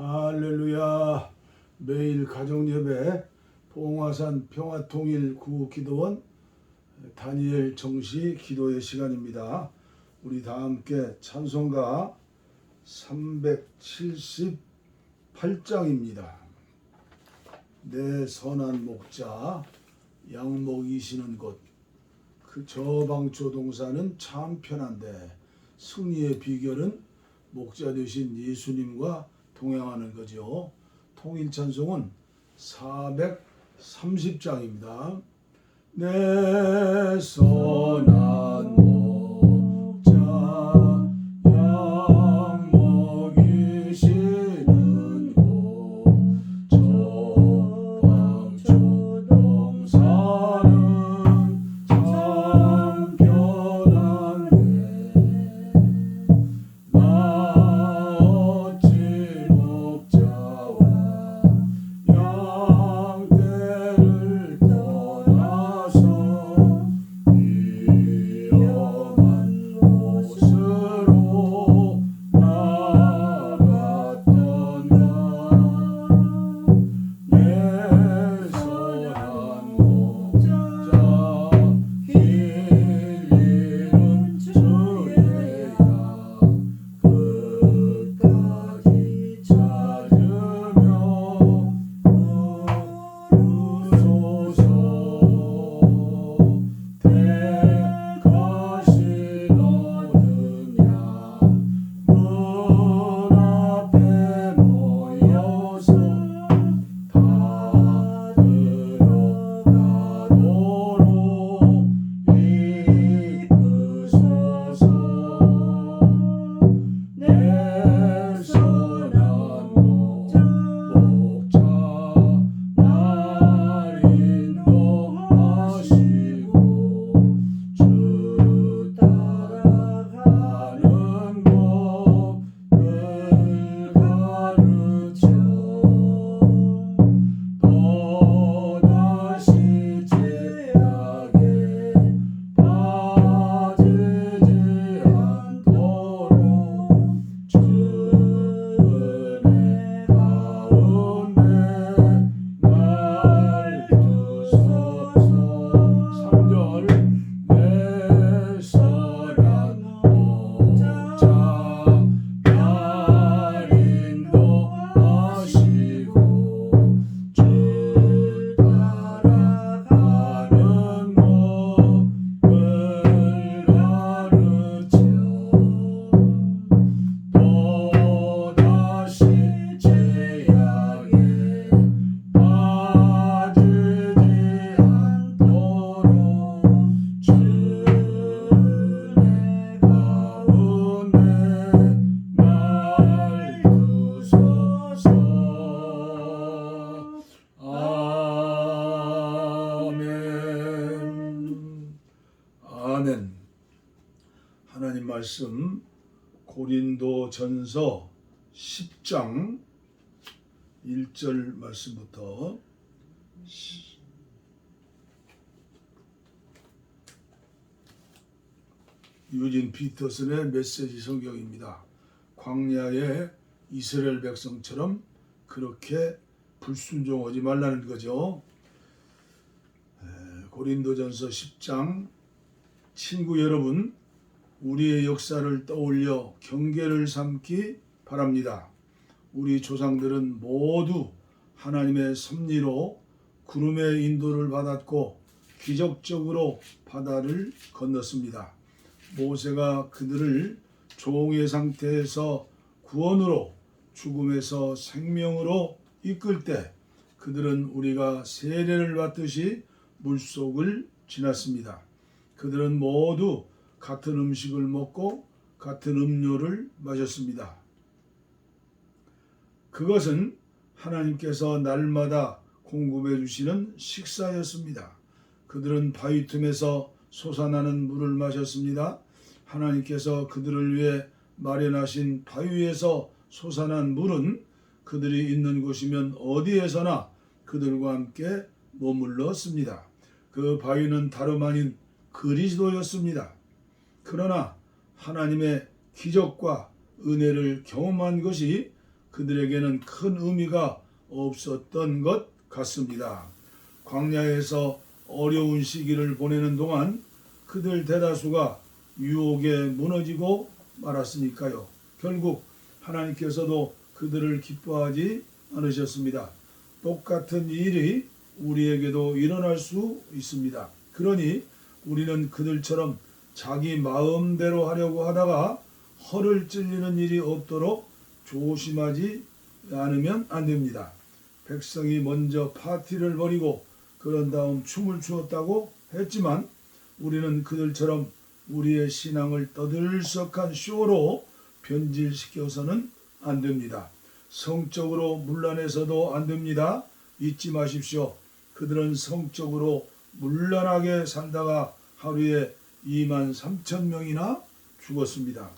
할렐루야 매일 가정예배 봉화산 평화통일 구기도원 다니엘 정시 기도의 시간입니다. 우리 다 함께 찬송가 378장입니다. 내 선한 목자 양목이시는 곳 그 저방조동사는 참 편한데 승리의 비결은 목자 되신 예수님과 동행하는 거죠. 통일 찬송은 430장입니다. 내 선한 말씀 고린도 전서 10장 1절 말씀부터 유진 피터슨의 메시지 성경입니다. 광야의 이스라엘 백성처럼 그렇게 불순종하지 말라는 거죠. 에, 고린도전서 10장 친구 여러분 우리의 역사를 떠올려 경계를 삼기 바랍니다. 우리 조상들은 모두 하나님의 섭리로 구름의 인도를 받았고 기적적으로 바다를 건넜습니다. 모세가 그들을 종의 상태에서 구원으로 죽음에서 생명으로 이끌 때 그들은 우리가 세례를 받듯이 물속을 지났습니다. 그들은 모두 같은 음식을 먹고 같은 음료를 마셨습니다. 그것은 하나님께서 날마다 공급해 주시는 식사였습니다. 그들은 바위 틈에서 솟아나는 물을 마셨습니다. 하나님께서 그들을 위해 마련하신 바위에서 솟아난 물은 그들이 있는 곳이면 어디에서나 그들과 함께 머물렀습니다. 그 바위는 다름 아닌 그리스도였습니다. 그러나 하나님의 기적과 은혜를 경험한 것이 그들에게는 큰 의미가 없었던 것 같습니다. 광야에서 어려운 시기를 보내는 동안 그들 대다수가 유혹에 무너지고 말았으니까요. 결국 하나님께서도 그들을 기뻐하지 않으셨습니다. 똑같은 일이 우리에게도 일어날 수 있습니다. 그러니 우리는 그들처럼 자기 마음대로 하려고 하다가 허를 찔리는 일이 없도록 조심하지 않으면 안 됩니다. 백성이 먼저 파티를 벌이고 그런 다음 춤을 추었다고 했지만 우리는 그들처럼 우리의 신앙을 떠들썩한 쇼로 변질시켜서는 안 됩니다. 성적으로 문란해서도 안 됩니다. 잊지 마십시오. 그들은 성적으로 문란하게 살다가 하루에 2만 3천 명이나 죽었습니다.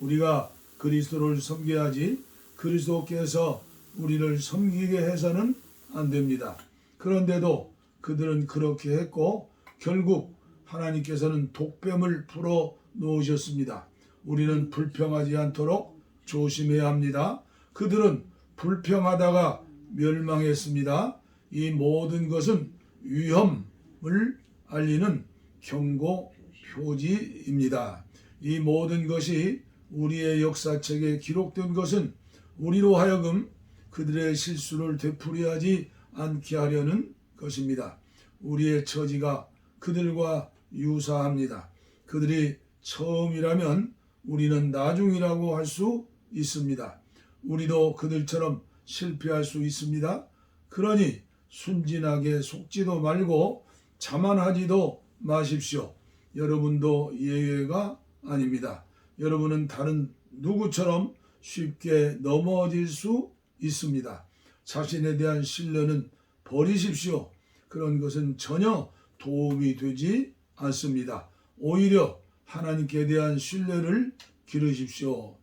우리가 그리스도를 섬겨야지 그리스도께서 우리를 섬기게 해서는 안 됩니다. 그런데도 그들은 그렇게 했고 결국 하나님께서는 독뱀을 풀어 놓으셨습니다. 우리는 불평하지 않도록 조심해야 합니다. 그들은 불평하다가 멸망했습니다. 이 모든 것은 위험을 알리는 경고 표지입니다. 이 모든 것이 우리의 역사책에 기록된 것은 우리로 하여금 그들의 실수를 되풀이하지 않게 하려는 것입니다. 우리의 처지가 그들과 유사합니다. 그들이 처음이라면 우리는 나중이라고 할 수 있습니다. 우리도 그들처럼 실패할 수 있습니다. 그러니 순진하게 속지도 말고 자만하지도 마십시오. 여러분도 예외가 아닙니다. 여러분은 다른 누구처럼 쉽게 넘어질 수 있습니다. 자신에 대한 신뢰는 버리십시오. 그런 것은 전혀 도움이 되지 않습니다. 오히려 하나님께 대한 신뢰를 기르십시오.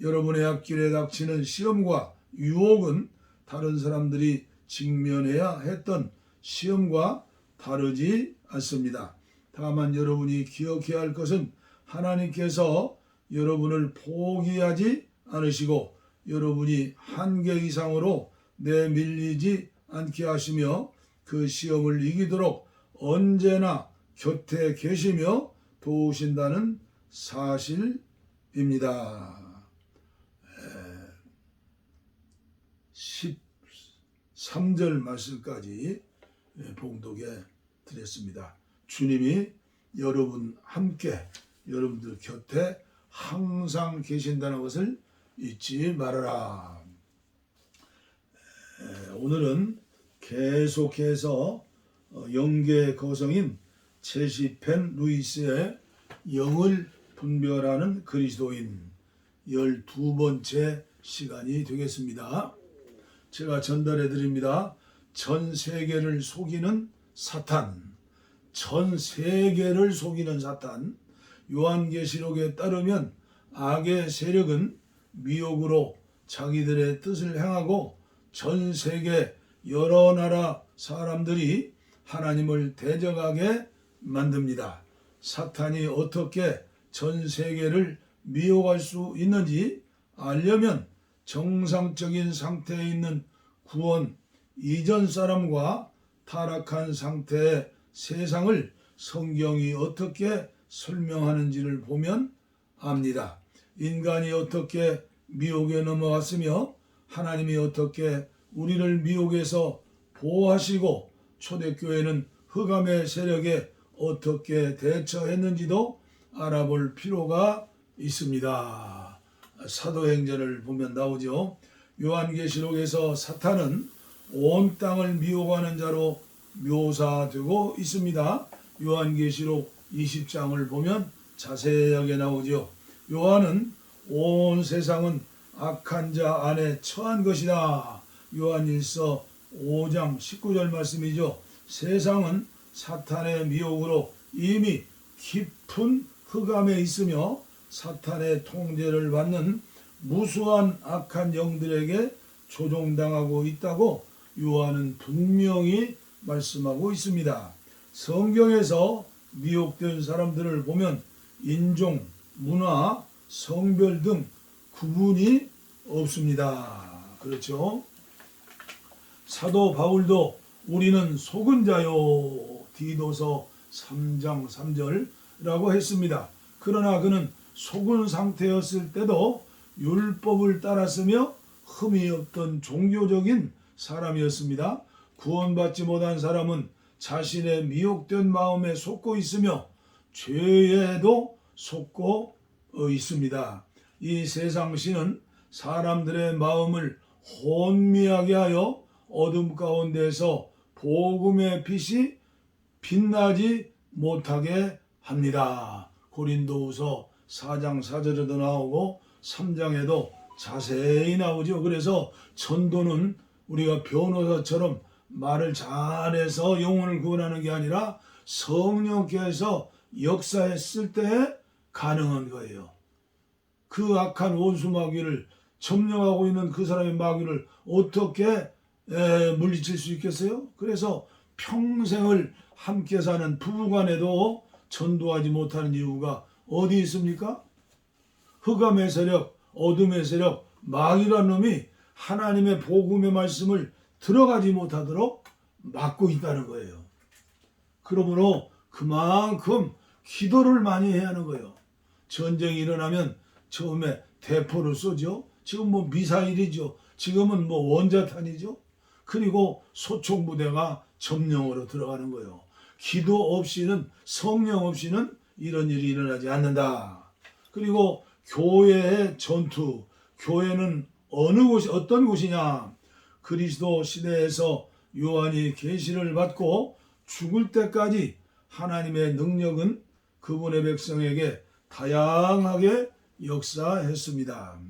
여러분의 앞길에 닥치는 시험과 유혹은 다른 사람들이 직면해야 했던 시험과 다르지 않습니다. 다만 여러분이 기억해야 할 것은 하나님께서 여러분을 포기하지 않으시고 여러분이 한계 이상으로 내밀리지 않게 하시며 그 시험을 이기도록 언제나 곁에 계시며 도우신다는 사실입니다. 13절 말씀까지 봉독해 드렸습니다. 주님이 여러분 함께 여러분들 곁에 항상 계신다는 것을 잊지 말아라. 에, 오늘은 계속해서 어, 영계 거성인 제시펜 루이스의 영을 분별하는 그리스도인 열두 번째 시간이 되겠습니다. 제가 전달해 드립니다. 전 세계를 속이는 사탄. 전 세계를 속이는 사탄. 요한계시록에 따르면 악의 세력은 미혹으로 자기들의 뜻을 행하고 전 세계 여러 나라 사람들이 하나님을 대적하게 만듭니다. 사탄이 어떻게 전 세계를 미혹할 수 있는지 알려면 정상적인 상태에 있는 구원 이전 사람과 타락한 상태의 세상을 성경이 어떻게 설명하는지를 보면 압니다. 인간이 어떻게 미혹에 넘어갔으며 하나님이 어떻게 우리를 미혹에서 보호하시고 초대교회는 흑암의 세력에 어떻게 대처했는지도 알아볼 필요가 있습니다. 사도행전을 보면 나오죠. 요한계시록에서 사탄은 온 땅을 미혹하는 자로 묘사되고 있습니다. 요한계시록 20장을 보면 자세하게 나오죠. 요한은 온 세상은 악한 자 안에 처한 것이다. 요한일서 5장 19절 말씀이죠. 세상은 사탄의 미혹으로 이미 깊은 흑암에 있으며 사탄의 통제를 받는 무수한 악한 영들에게 조종당하고 있다고 요한은 분명히 말씀하고 있습니다. 성경에서 미혹된 사람들을 보면 인종, 문화, 성별 등 구분이 없습니다. 그렇죠? 사도 바울도 우리는 속은 자요 디도서 3장 3절이라고 했습니다. 그러나 그는 속은 상태였을 때도 율법을 따랐으며 흠이 없던 종교적인 사람이었습니다. 구원받지 못한 사람은 자신의 미혹된 마음에 속고 있으며 죄에도 속고 어, 있습니다. 이 세상 신은 사람들의 마음을 혼미하게 하여 어둠 가운데서 복음의 빛이 빛나지 못하게 합니다. 고린도후서 4장 4절에도 나오고 3장에도 자세히 나오죠. 그래서 전도는 우리가 변호사처럼 말을 잘해서 영혼을 구원하는 게 아니라 성령께서 역사했을 때 가능한 거예요. 그 악한 원수 마귀를 점령하고 있는 그 사람의 마귀를 어떻게 에, 물리칠 수 있겠어요? 그래서 평생을 함께 사는 부부간에도 전도하지 못하는 이유가 어디 있습니까? 흑암의 세력, 어둠의 세력, 마귀란 놈이 하나님의 복음의 말씀을 들어가지 못하도록 막고 있다는 거예요. 그러므로 그만큼 기도를 많이 해야 하는 거예요. 전쟁이 일어나면 처음에 대포를 쏘죠. 지금 뭐 미사일이죠. 지금은 뭐 원자탄이죠. 그리고 소총 부대가 점령으로 들어가는 거예요. 기도 없이는 성령 없이는 이런 일이 일어나지 않는다. 그리고 교회의 전투, 교회는 어느 곳이 어떤 곳이냐? 그리스도 시대에서 요한이 계시를 받고 죽을 때까지 하나님의 능력은 그분의 백성에게 다양하게 역사했습니다.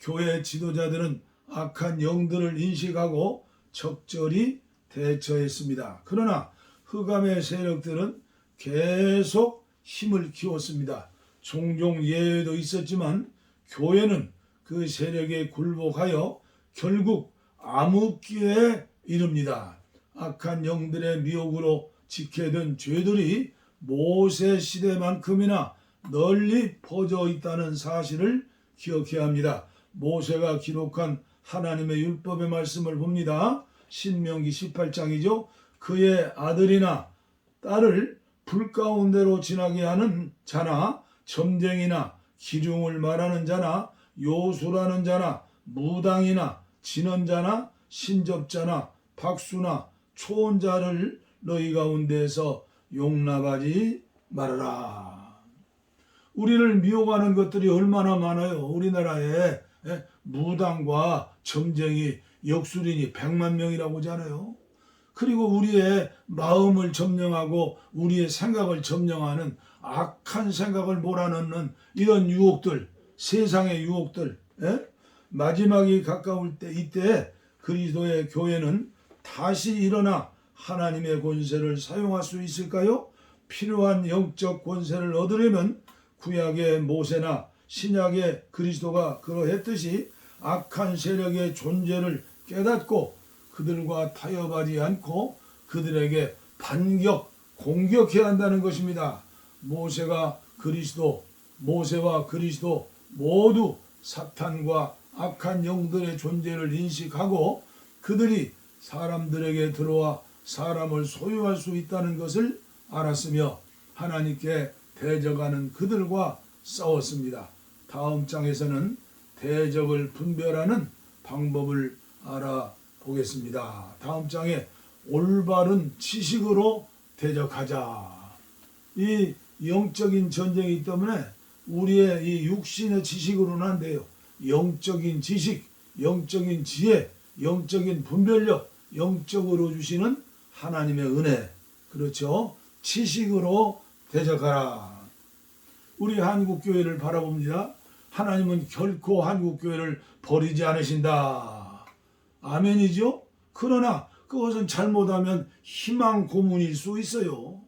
교회 지도자들은 악한 영들을 인식하고 적절히 대처했습니다. 그러나 흑암의 세력들은 계속 힘을 키웠습니다. 종종 예외도 있었지만 교회는 그 세력에 굴복하여 결국 암흑기에 이릅니다. 악한 영들의 미혹으로 지켜든 죄들이 모세 시대만큼이나 널리 퍼져 있다는 사실을 기억해야 합니다. 모세가 기록한 하나님의 율법의 말씀을 봅니다. 신명기 18장이죠. 그의 아들이나 딸을 불 가운데로 지나게 하는 자나 점쟁이나 기중을 말하는 자나 요술하는 자나 무당이나 진언자나 신접자나 박수나 초혼자를 너희 가운데서 용납하지 말아라. 우리를 미혹하는 것들이 얼마나 많아요. 우리나라에 예? 무당과 점쟁이, 역술인이 100만 명이라고 하잖아요. 그리고 우리의 마음을 점령하고 우리의 생각을 점령하는 악한 생각을 몰아넣는 이런 유혹들, 세상의 유혹들, 예? 마지막이 가까울 때 이때 그리스도의 교회는 다시 일어나 하나님의 권세를 사용할 수 있을까요? 필요한 영적 권세를 얻으려면 구약의 모세나 신약의 그리스도가 그러했듯이 악한 세력의 존재를 깨닫고 그들과 타협하지 않고 그들에게 반격, 공격해야 한다는 것입니다. 모세가 그리스도, 모세와 그리스도 모두 사탄과 악한 영들의 존재를 인식하고 그들이 사람들에게 들어와 사람을 소유할 수 있다는 것을 알았으며 하나님께 대적하는 그들과 싸웠습니다. 다음 장에서는 대적을 분별하는 방법을 알아보겠습니다. 다음 장에 올바른 지식으로 대적하자. 이 영적인 전쟁이기 때문에 우리의 이 육신의 지식으로는 안 돼요. 영적인 지식, 영적인 지혜, 영적인 분별력, 영적으로 주시는 하나님의 은혜. 그렇죠? 지식으로 대적하라. 우리 한국 교회를 바라봅니다. 하나님은 결코 한국 교회를 버리지 않으신다. 아멘이죠? 그러나 그것은 잘못하면 희망 고문일 수 있어요.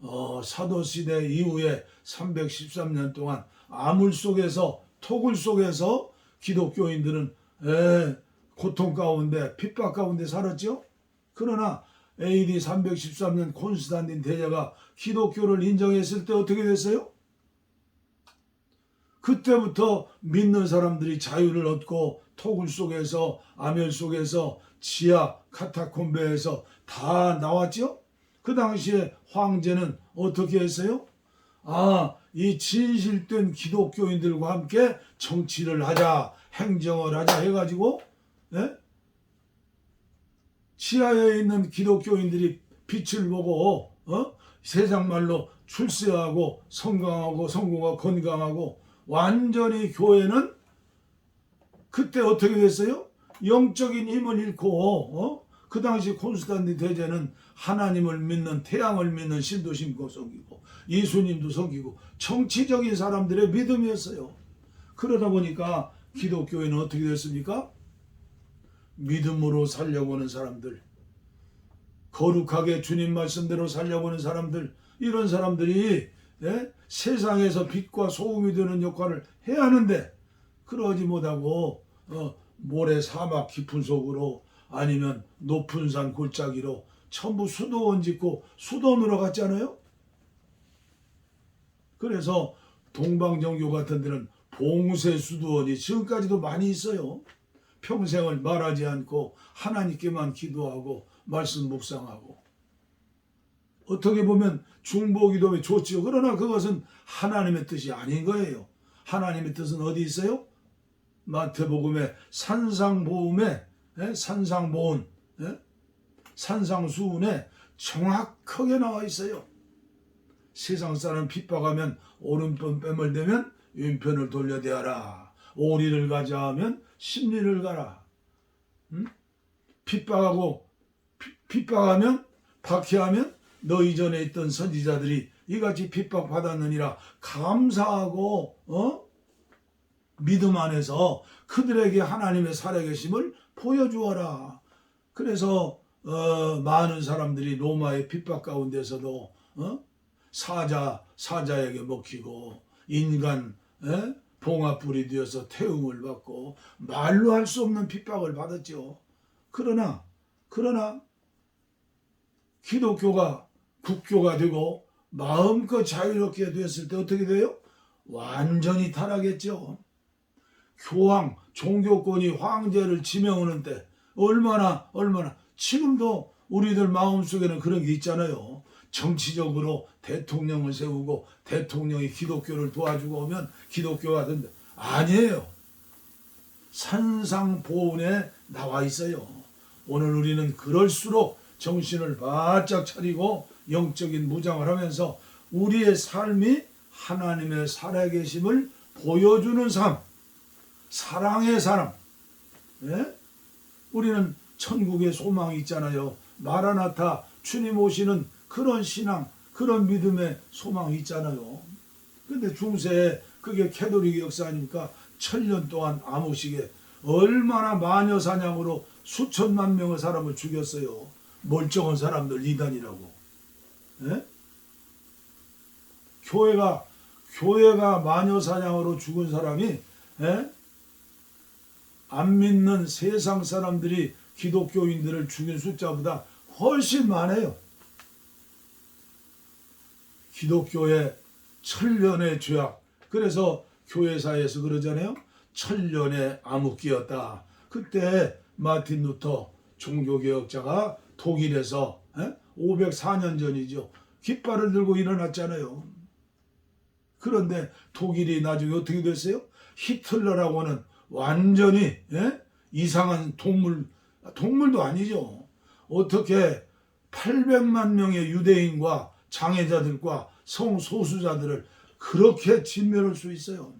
어, 사도 시대 이후에 313년 동안 암울 속에서 토굴 속에서 기독교인들은 에, 고통 가운데 핍박 가운데 살았죠. 그러나 AD 313년 콘스탄틴 대제가 기독교를 인정했을 때 어떻게 됐어요? 그때부터 믿는 사람들이 자유를 얻고 토굴 속에서 아멜 속에서 지하 카타콤베에서 다 나왔죠. 그 당시에 황제는 어떻게 했어요? 아, 이 진실된 기독교인들과 함께 정치를 하자, 행정을 하자 해가지고, 예? 지하에 있는 기독교인들이 빛을 보고, 어? 세상 말로 출세하고, 성강하고, 성공하고, 건강하고, 완전히 교회는 그때 어떻게 됐어요? 영적인 힘을 잃고, 어? 그 당시 콘스탄틴 대제는 하나님을 믿는 태양을 믿는 신도 심고 섬기고 예수님도 섬기고 정치적인 사람들의 믿음이었어요. 그러다 보니까 기독교회는 어떻게 됐습니까? 믿음으로 살려고 하는 사람들, 거룩하게 주님 말씀대로 살려고 하는 사람들, 이런 사람들이 예? 세상에서 빛과 소음이 되는 역할을 해야 하는데 그러지 못하고 어, 모래 사막 깊은 속으로 아니면 높은 산 골짜기로 전부 수도원 짓고 수도원으로 갔잖아요. 그래서 동방정교 같은 데는 봉쇄 수도원이 지금까지도 많이 있어요. 평생을 말하지 않고 하나님께만 기도하고 말씀 묵상하고 어떻게 보면 중보기도에 좋지요. 그러나 그것은 하나님의 뜻이 아닌 거예요. 하나님의 뜻은 어디 있어요? 마태복음의 산상보험에 예? 산상보온 예? 산상수훈에 정확하게 나와 있어요. 세상 사람 핍박하면 오른편 뺨을 대면 왼편을 돌려대하라. 오리를 가자 하면 십리를 가라. 음? 핍박하고 피- 핍박하면 박해하면 너희 전에 있던 선지자들이 이같이 핍박받았느니라 감사하고 어? 믿음 안에서 그들에게 하나님의 살아계심을 보여주어라. 그래서 어, 많은 사람들이 로마의 핍박 가운데서도 어? 사자 사자에게 먹히고 인간 에? 봉합불이 되어서 태움을 받고 말로 할 수 없는 핍박을 받았죠. 그러나 그러나 기독교가 국교가 되고 마음껏 자유롭게 되었을 때 어떻게 돼요? 완전히 타락했죠. 교황 종교권이 황제를 지명하는 때 얼마나 얼마나 지금도 우리들 마음속에는 그런 게 있잖아요. 정치적으로 대통령을 세우고 대통령이 기독교를 도와주고 오면 기독교가 된다. 아니에요. 산상보훈에 나와 있어요. 오늘 우리는 그럴수록 정신을 바짝 차리고 영적인 무장을 하면서 우리의 삶이 하나님의 살아계심을 보여주는 삶, 사랑의 사람. 예? 우리는 천국의 소망이 있잖아요. 마라나타 주님 오시는 그런 신앙, 그런 믿음의 소망이 있잖아요. 근데 중세에 그게 캐도릭 역사 아닙니까? 천년 동안 암흑시계 얼마나 마녀 사냥으로 수천만 명의 사람을 죽였어요. 멀쩡한 사람들 이단이라고. 예? 교회가 교회가 마녀 사냥으로 죽은 사람이 예? 안 믿는 세상 사람들이 기독교인들을 죽인 숫자보다 훨씬 많아요. 기독교의 천년의 죄악. 그래서 교회사에서 그러잖아요. 천년의 암흑기였다. 그때 마틴 루터 종교개혁자가 독일에서 504년 전이죠. 깃발을 들고 일어났잖아요. 그런데 독일이 나중에 어떻게 됐어요? 히틀러라고 하는 완전히 예? 이상한 동물 동물도 아니죠. 어떻게 800만 명의 유대인과 장애자들과 성소수자들을 그렇게 진멸할 수 있어요.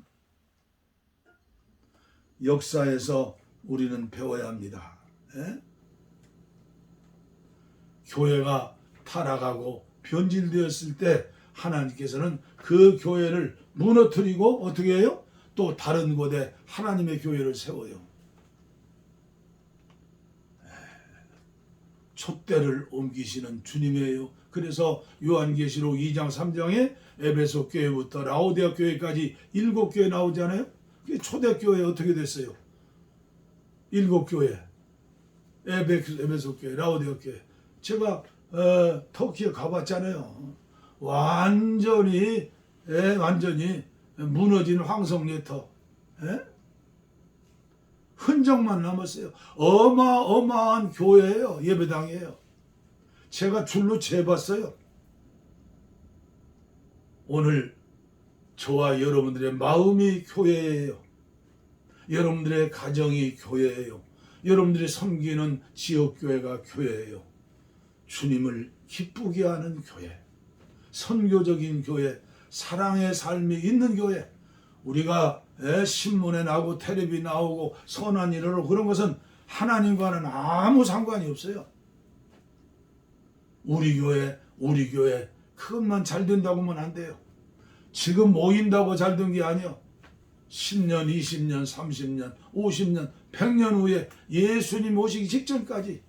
역사에서 우리는 배워야 합니다. 예? 교회가 타락하고 변질되었을 때 하나님께서는 그 교회를 무너뜨리고 어떻게 해요? 또 다른 곳에 하나님의 교회를 세워요. 촛대를 옮기시는 주님이에요. 그래서 요한계시록 2장 3장에 에베소 교회부터 라오데아 교회까지 일곱 교회 나오잖아요. 그게 초대 교회 어떻게 됐어요? 일곱 교회. 에베, 에베소 교회, 라오데아 교회. 제가 어, 터키에 가봤잖아요. 완전히 예, 완전히 무너진 황성예터 예? 흔적만 남았어요. 어마어마한 교회예요. 예배당이에요. 제가 줄로 재봤어요. 오늘 저와 여러분들의 마음이 교회예요. 여러분들의 가정이 교회예요. 여러분들이 섬기는 지역교회가 교회예요. 주님을 기쁘게 하는 교회, 선교적인 교회, 사랑의 삶이 있는 교회. 우리가 에, 신문에 나오고 텔레비 나오고 선한 일을 하고 그런 것은 하나님과는 아무 상관이 없어요. 우리 교회, 우리 교회 그것만 잘 된다고 하면 안 돼요. 지금 모인다고 잘 된 게 아니요. 10년, 20년, 30년, 50년, 100년 후에 예수님 오시기 직전까지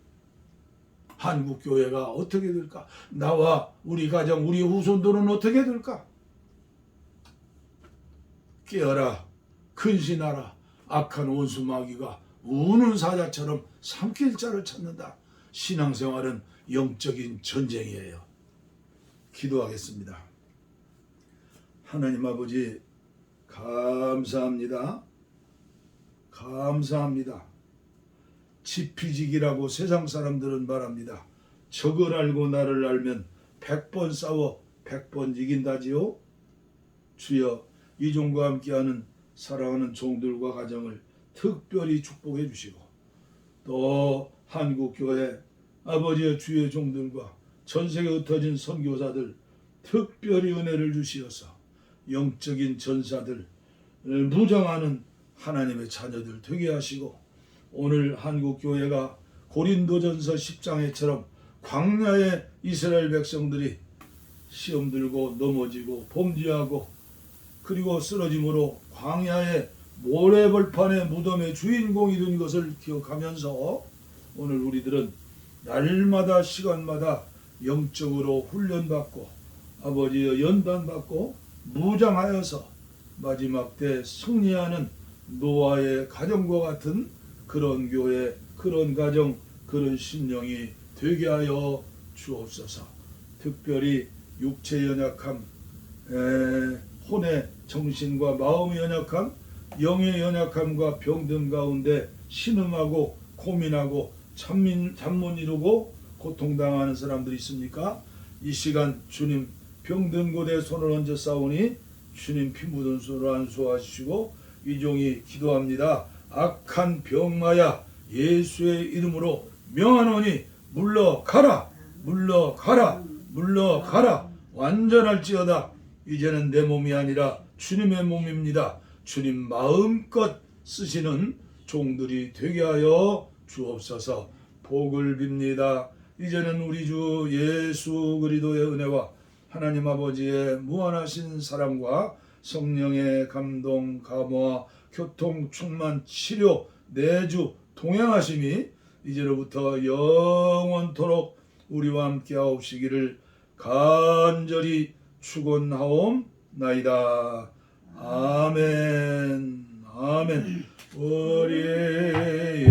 한국 교회가 어떻게 될까? 나와 우리 가정, 우리 후손들은 어떻게 될까? 깨어라, 근신하라. 악한 원수 마귀가 우는 사자처럼 삼킬 자를 찾는다. 신앙생활은 영적인 전쟁이에요. 기도하겠습니다. 하나님 아버지 감사합니다. 감사합니다. 지피지기라고 세상 사람들은 말합니다. 적을 알고 나를 알면 백번 싸워 백번 이긴다지요. 주여 이 종과 함께하는 사랑하는 종들과 가정을 특별히 축복해 주시고 또 한국 교회 아버지의 주의 종들과 전 세계 흩어진 선교사들 특별히 은혜를 주시어서 영적인 전사들 무장하는 하나님의 자녀들 되게 하시고 오늘 한국 교회가 고린도전서 10장에처럼 광야의 이스라엘 백성들이 시험 들고 넘어지고 범죄하고 그리고 쓰러짐으로 광야의 모래벌판의 무덤의 주인공이 된 것을 기억하면서 오늘 우리들은 날마다 시간마다 영적으로 훈련받고 아버지의 연단받고 무장하여서 마지막 때 승리하는 노아의 가정과 같은 그런 교회, 그런 가정, 그런 신령이 되게 하여 주옵소서. 특별히 육체 연약함, 에, 혼의 정신과 마음의 연약함, 영의 연약함과 병든 가운데 신음하고 고민하고 잠민, 잠못 이루고 고통당하는 사람들이 있습니까? 이 시간 주님 병든 곳에 손을 얹어 싸우니 주님 피 묻은 손을 안수하시고 이 종이 기도합니다. 악한 병마야 예수의 이름으로 명하노니 물러가라 물러가라 물러가라 완전할지어다 이제는 내 몸이 아니라 주님의 몸입니다. 주님 마음껏 쓰시는 종들이 되게 하여 주옵소서 복을 빕니다. 이제는 우리 주 예수 그리스도의 은혜와 하나님 아버지의 무한하신 사랑과 성령의 감동, 감화, 교통, 충만, 치료, 내주, 동행하심이 이제로부터 영원토록 우리와 함께 하옵시기를 간절히 축원하옵나이다. 아멘. 아멘. 우리의